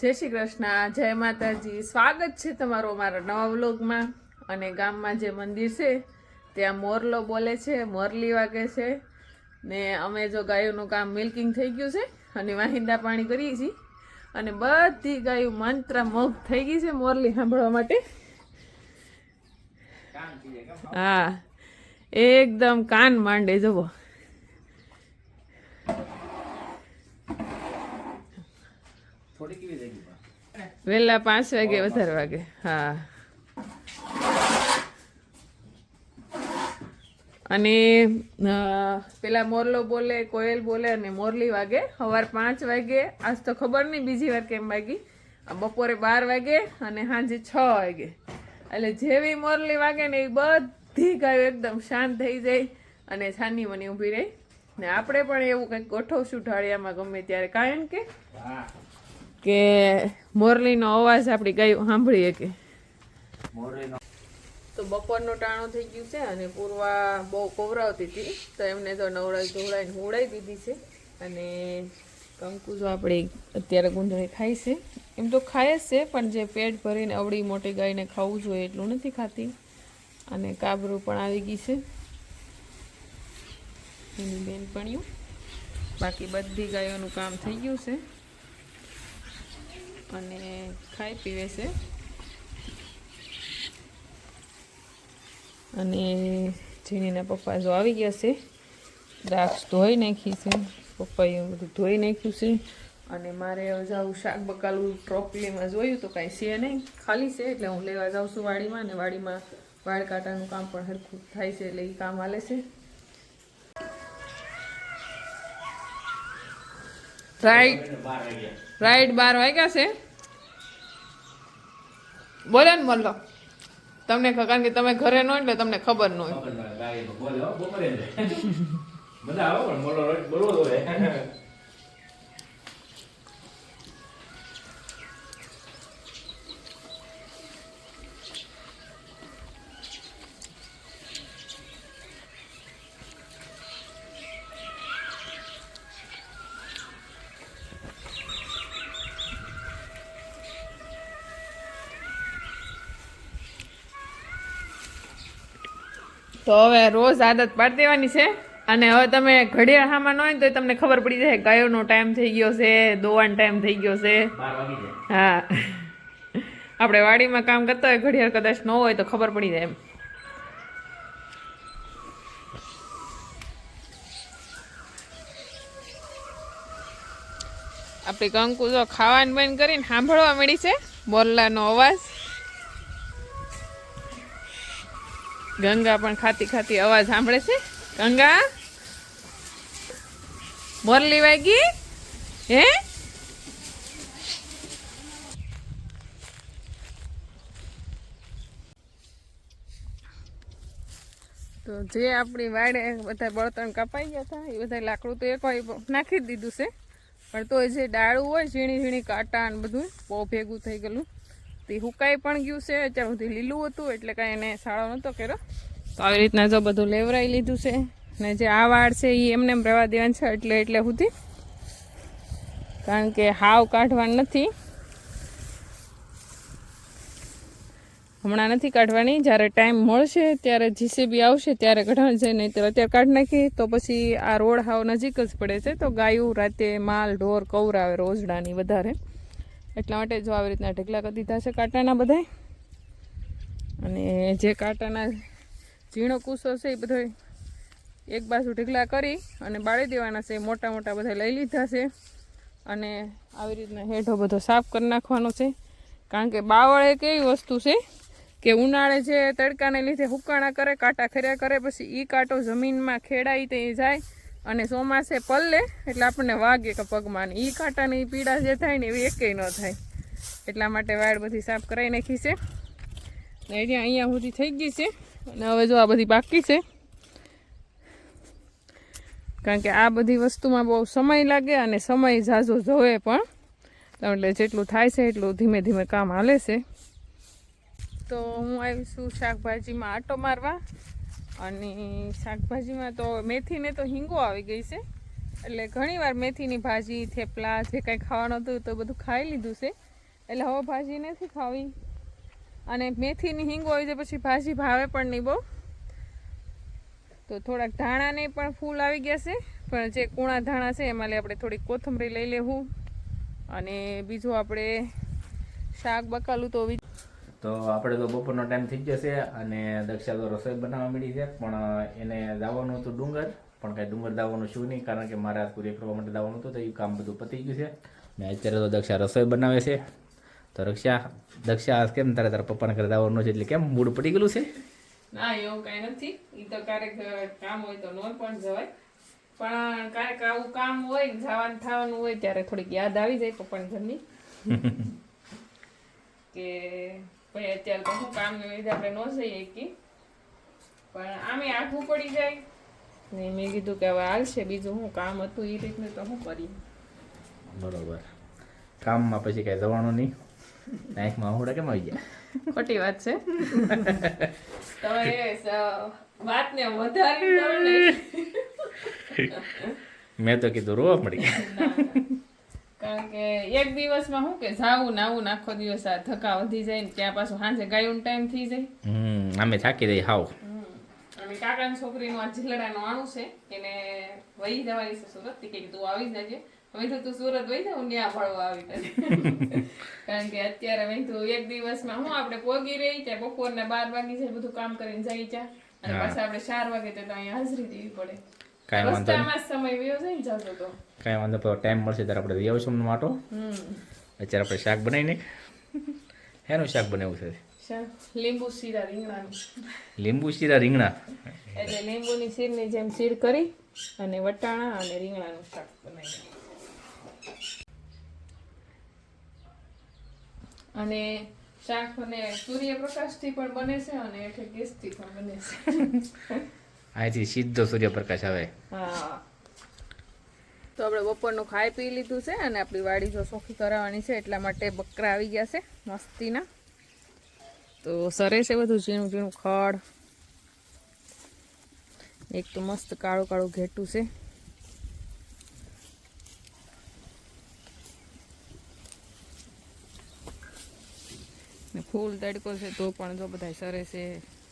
જય શ્રી કૃષ્ણ, જય માતાજી. સ્વાગત છે તમારો અમારા નવા વ્લોગમાં. અને ગામમાં જે મંદિર છે, ત્યાં મોરલો બોલે છે, મોરલી વાગે છે. ને અમે જો ગાયોનું કામ મિલ્કિંગ થઈ ગયું છે અને વાહિંદા પાણી કરીએ છીએ. અને બધી ગાયો મંત્ર મુગ્ધ થઈ ગઈ છે મોરલી સાંભળવા માટે. હા, એકદમ કાન માંડે જવો થોડી કેવી વહેલા પાંચ વાગે વધારે વાગે. હા. અને પેલા મોરલો બોલે, કોયલ બોલે અને મોરલી વાગે. સવાર પાંચ વાગે. આજ તો ખબર નહીં બીજી વાર કેમ વાગી. બપોરે બાર વાગે અને સાંજે છ વાગે. એટલે જેવી મોરલી વાગે ને એ બધી ગાયો એકદમ શાંત થઈ જાય અને છાની મની ઊભી રહી. ને આપણે પણ એવું કંઈક ગોઠવશું ઢાળિયામાં ગમે ત્યારે. કારણ કે કે મોરલીનો અવાજ આપણી ગાયું સાંભળીએ કે? મોરલીનો તો બપોરનું ટાણું થઈ ગયું છે અને પૂર્વા બહુ કોવરાવતી હતી. તો એમને તો નવડાવી ધોવડાવીને હુવડાવી દીધી છે. અને કંકુ જો આપણે અત્યારે ગુંદળી ખાય છે. એમ તો ખાય જ છે પણ જે પેટ ભરીને અવળી મોટી ગાયને ખાવું જોઈએ એટલું નથી ખાતી. અને કાબરું પણ આવી ગઈ છે. એની બેનપણીઓ. બાકી બધી ગાયોનું કામ થઈ ગયું છે. અને ખાઈ પીવે છે. અને ઝીણીના પપ્પા જો આવી ગયા છે. દ્રાક્ષ ધોઈ નાખી છે. પપ્પાએ બધું ધોઈ નાખ્યું છે. અને મારે જાઉં શાક બકાલું ટ્રોપલીમાં જોયું તો કાંઈ છે નહીં. ખાલી છે એટલે હું લેવા જાઉં છું વાડીમાં અને વાડીમાં વાળ કાંટાનું કામ પણ સરખું થાય છે એટલે એ કામ હાલે છે. રાઈટ રાઈટ બાર વાગ્યા છે. બોલે ને મલ્લો. તમને કારણ કે તમે ઘરે ન એટલે તમને ખબર ન હોય ખબર ના ગાય બોલે હો બપોરે જ. મજા આવે પણ મોલો રોજ બોલવો જ હોય તો હવે રોજ આદત પાડી દેવાની છે. અને હવે તમે ઘડિયાળ હામાં ન હોય તો તમને ખબર પડી જાય ગાયોનો ટાઈમ થઈ ગયો છે દોવાનો ટાઈમ થઈ ગયો છે. હા. આપણે વાડીમાં કામ કરતા હોય ઘડિયાળ કદાચ ન હોય તો ખબર પડી જાય એમ. આપણી કંકુ જો ખાવાનું બંધ કરીને સાંભળવા મળી છે બોરલાનો અવાજ. ગંગા પણ ખાતી ખાતી અવાજ સાંભળે છે. ગંગા? મોરલી વાગી? હે? તો જે આપણી વાડે બધા બળતણ કપાઈ ગયા હતા, એ બધા લાકડું તો એક નાખી દીધું છે. પણ તો જે ડાળું હોય ઝીણી ઝીણી કાંટા ને બધું, બહુ ભેગું થઈ ગયેલું. તે હુકાઈ પણ ગયું છે, અત્યાર સુધી લીલું હતું, એટલે કાંઈ એને સાળો નહોતો કર્યો. તો આવી રીતના જો બધું લેવરાઈ લીધું છે, ને જે આ વાળ છે એ એમને એમ રહેવા દેવાનું છે, એટલે એટલે સુધી. કારણ કે હાવ કાઢવાનું નથી. હમણાં નથી કાઢવાની, જ્યારે ટાઈમ મળશે, ત્યારે જીસીબી આવશે, ત્યારે કઢાણ છે નહીં તો અત્યારે કાઢી નાખી, તો પછી આ રોડ હાવ નજીક જ પડે છે, તો ગાયું રાતે માલ, ઢોર કવરાવે રોજડાની વધારે. એટલા માટે જો આવી રીતના ઢગલા કરી દીધા છે કાંટાના બધાય. અને જે કાંટાના ઝીણો કૂસો છે એ બધો એક બાજુ ઢગલા કરી અને બાળી દેવાના છે, મોટા મોટા બધા લઈ લીધા છે. અને આવી રીતના હેઠો બધો સાફ કરી નાખવાનો છે. કારણ કે બાવળ એક એવી વસ્તુ છે કે ઉનાળે જે તડકાને લીધે હુકાણા કરે, કાંટા ખર્યા કરે, પછી એ કાંટો જમીનમાં ખેડાઈ તે જાય અને ચોમાસે પલ્લે એટલે આપણને વાગે કે પગમાં ને એ કાંટાની પીડા જે થાય ને એવી એકેય ન થાય. એટલા માટે વાળ બધી સાફ કરાવી નાખી છે. ને અહીંયા અહીંયા સુધી થઈ ગઈ છે. અને હવે જો આ બધી બાકી છે. કારણ કે આ બધી વસ્તુમાં બહુ સમય લાગે અને સમય ઝાઝો જોવે પણ. એટલે જેટલું થાય છે એટલું ધીમે ધીમે કામ હાલે છે. તો હું આવી છું શાકભાજીમાં આટો મારવા. અને શાકભાજીમાં તો મેથીને તો હિંગો આવી ગઈ છે. એટલે ઘણીવાર મેથીની ભાજી, થેપલા જે કંઈ ખાવાનું હતું તો બધું ખાઈ લીધું છે. એટલે હવે ભાજી નથી ખાવી. અને મેથીની હિંગો આવી જાય પછી ભાજી ભાવે પણ નહીં બહુ. તો થોડાક ધાણાને પણ ફૂલ આવી ગયા છે. પણ જે કૂણા ધાણા છે એમાં લે આપણે થોડી કોથમરી લઈ લેવું. અને બીજું આપણે શાક બકાલું તો તો આપણે તો બપોરનો ટાઈમ થઈ ગયો છે અને દક્ષા તો રસોઈ બનાવવા મળી છે પણ એને દાવાનું હતું ડુંગર પણ કાંઈ ડુંગર દાવાનું શું નહીં કારણ કે મારે પૂરી કરવા માટે દાવાનું હતું તો એ કામ બધું પતી ગયું છે. ને અત્યારે તો દક્ષા રસોઈ બનાવે છે. તો રક્ષા દક્ષા કેમ તારે તારા પપ્પાને ઘરે દાવાનું છે એટલે કેમ મૂડ પડી ગયેલું છે? ના એવું કાંઈ નથી. એ તો ક્યારેક કામ હોય તો નો પણ જવાય. પણ ક્યારેક આવું કામ હોય જવાનું થવાનું હોય ત્યારે થોડીક યાદ આવી જાય પપ્પાની ઘરની. કે ભાઈ અત્યારે તો શું કામને લીધે આપણે ન જઈએ કે પણ આમે આખું પડી જાય. ને મેં કીધું કે હવે હાલશે બીજું શું કામ હતું એ રીતનું તો શું કરી બરોબર. કામમાં પછી કાંઈ જવાનું નહીં. નાઈકમાં આહુડા કેમ આવી ગયા? ખોટી વાત છે. તમે વાતને વધારી મેં તો કીધું રોવા મળી કારણ કે એક દિવસમાં શું કે જાવું ને આવું આખો દિવસ આ થકા વધી જાય ને ત્યાં પાછું સાંજે ગાયું ટાઈમ થઈ જાય. હમ અમે થાકી જઈએ હાવ. અને કાકાની છોકરીનું આ જીલડાનું આણું છે એને વહી જવાની છે સુરત. થી કે તું આવી જજે. હવે તો તું સુરત વહી જાવ ત્યાં ભળવા આવી કારણ કે અત્યારે વહી તું એક દિવસમાં હું આપણે પોગી રહી ત્યાં બપોરના બાર વાગી જાય બધું કામ કરીને જઈ ત્યાં. અને પાછા આપણે ચાર વાગે તો અહીંયા હાજરી દેવી પડે. કાંઈ વાંધો નહીં. સમય વયો જાય ને જતો તો. કાંઈ વાંધો પણ ટાઈમ મળશે ત્યારે આપણે જઈ આવશું માટો. હમ. અત્યારે આપણે શાક બનાવીને હેનું શાક બનાવવું છે? લીંબુ શીરા રીંગણાનું. લીંબુ શીરા રીંગણા. એટલે લીંબુની શીરની જેમ શીર કરી અને વટાણા અને રીંગણાનું શાક બનાવી અને શાક અને સૂર્યપ્રકાશથી પણ બને છે અને એટલે ગેસથી પણ બને છે. અહીંથી સીધો સૂર્યપ્રકાશ આવે. તો આપણે બપોરનું ખાઈ પી લીધું છે અને આપણી વાડી જો સોખી કરાવવાની છે એટલા માટે બકરા આવી ગયા છે મસ્તીના. તો સરે છે બધું ઝીણું ઝીણું ખડ. એક તો મસ્ત કાળું કાળું ઘેટું છે. ફૂલ તડકો છે તો પણ જો બધા સરે છે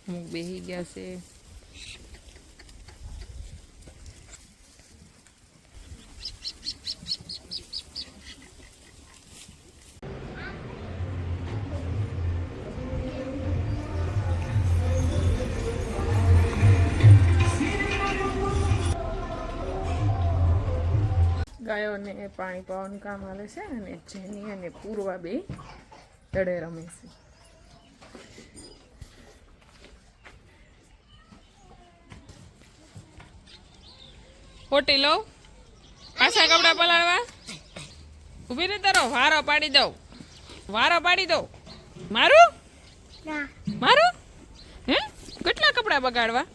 અમુક બેસી ગયા છે. ગાયોને પાણી પાવાનું કામ હાલે છે અને જેની અને પૂર્વા બે તળે રમે છે. ખોટી લો પાછા કપડા પલાળવા? ઊભી રે તારો? વારો પાડી દઉં. વારો પાડી દઉં. મારું? મારું? હે? કેટલા કપડા બગાડવા?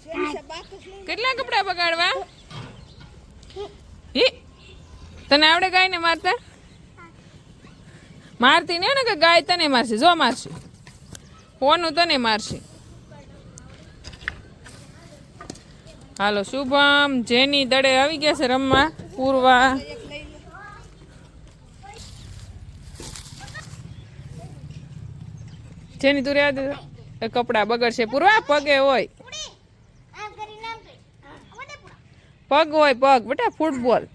કેટલા કપડા બગાડવા? હે? તને આવડે ગાયને મારતા? મારતી ને કે ગાય તને મારશે જો મારશે. હોનું તને મારશે. હાલો શુભમ જેની દડે આવી ગયા છે રમવા પૂર્વા. જેની તું યાદ કપડા બગડશે. પૂર્વા પગે હોય. પગ હોય પગ. બેટા ફૂટબોલ.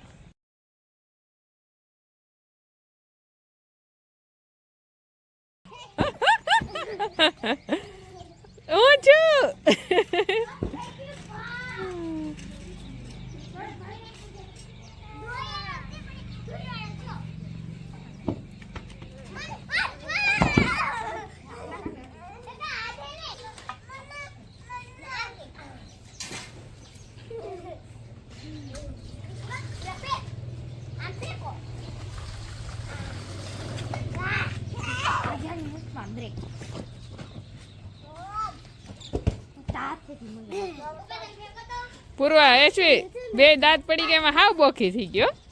હું છું પૂર્વા એસવી બે દાંત પડી ગયા એમાં હાવ બોખી થઈ ગયો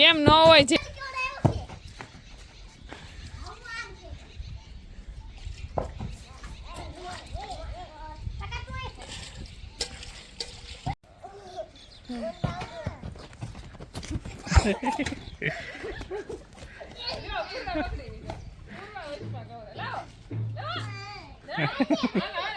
એમ ન હોય છે no! no! no!